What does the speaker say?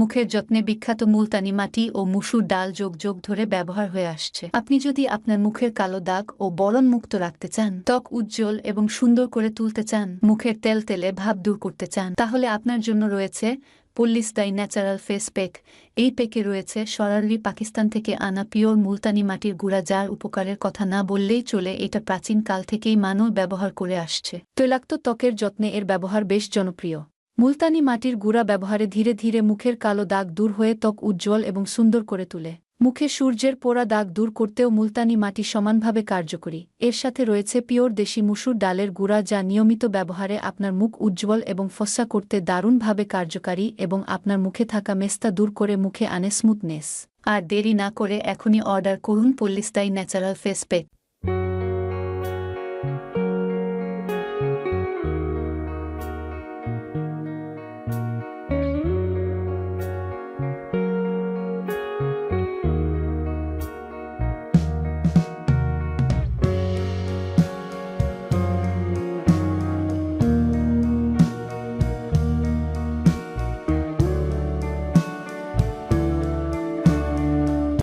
মুখের যত্নে বিখ্যাত মুলতানি মাটি ও মুসুর ডাল যোগ যোগ ধরে ব্যবহার হয়ে আসছে। আপনি যদি আপনার মুখের কালো দাগ ও বরণ মুক্ত রাখতে চান, ত্বক উজ্জ্বল এবং সুন্দর করে তুলতে চান, মুখের তেল তেলে ভাব দূর করতে চান, তাহলে আপনার জন্য রয়েছে পল্লিস দাই ন্যাচারাল ফেস প্যাক। এই প্যাকে রয়েছে সরাসরি পাকিস্তান থেকে আনা পিওর মুলতানি মাটির গুঁড়া যার উপকারের কথা না বললেই চলে, এটা প্রাচীন কাল থেকেই মানব ব্যবহার করে আসছে। তৈলাক্ত ত্বকের যত্নে এর ব্যবহার বেশ জনপ্রিয়। মুলতানি মাটির গুঁড়া ব্যবহারে ধীরে ধীরে মুখের কালো দাগ দূর হয়ে ত্বক উজ্জ্বল এবং সুন্দর করে তোলে। মুখে সূর্যের পোড়া দাগ দূর করতেও মুলতানি মাটি সমানভাবে কার্যকরী। এর সাথে রয়েছে পিওর দেশি মুসুর ডালের গুঁড়া যা নিয়মিত ব্যবহারে আপনার মুখ উজ্জ্বল এবং ফস্সা করতে দারুণভাবে কার্যকারী এবং আপনার মুখে থাকা মেস্তা দূর করে মুখে আনে স্মুথনেস। আর দেরি না করে এখনই অর্ডার করুন পল্লিস্তাই ন্যাচারাল ফেস প্যাক